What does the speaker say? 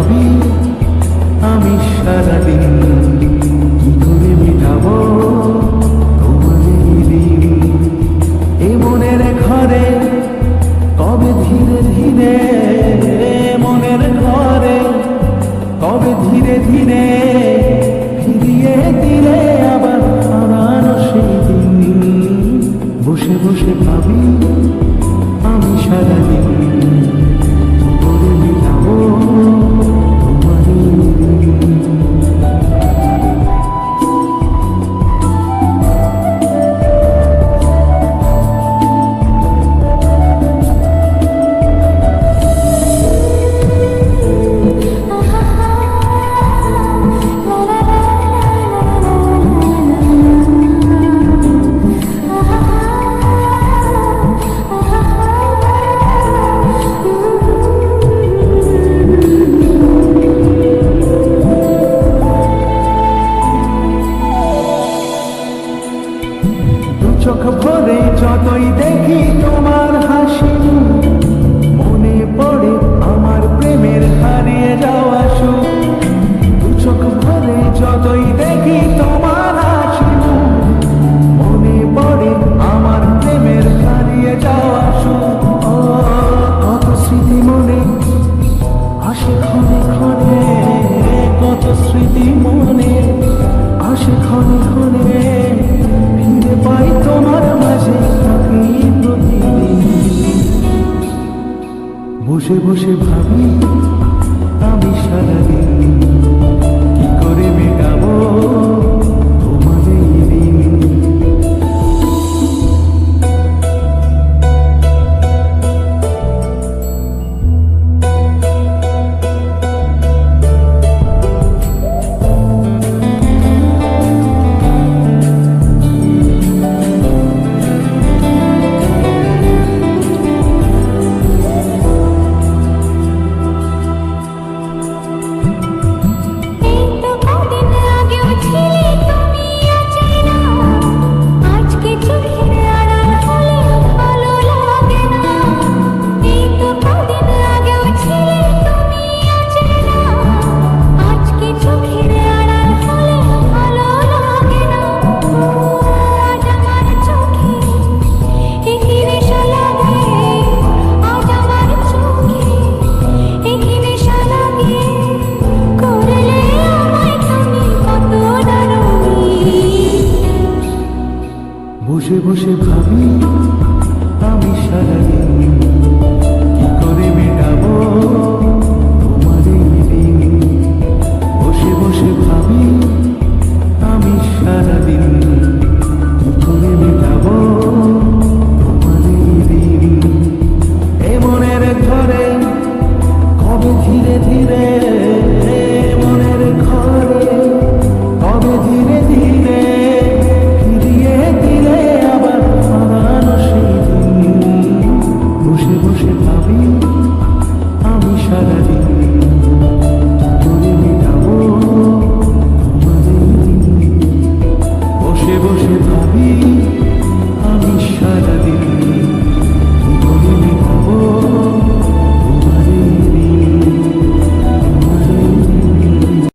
ভাবি, আমি সারাদিন কি করে মেটাব? তোমাদের দিন মনের ঘরে, কবে ধীরে ধীরে মনের ঘরে, কবে ধীরে ধীরে বসে বসে ভাবি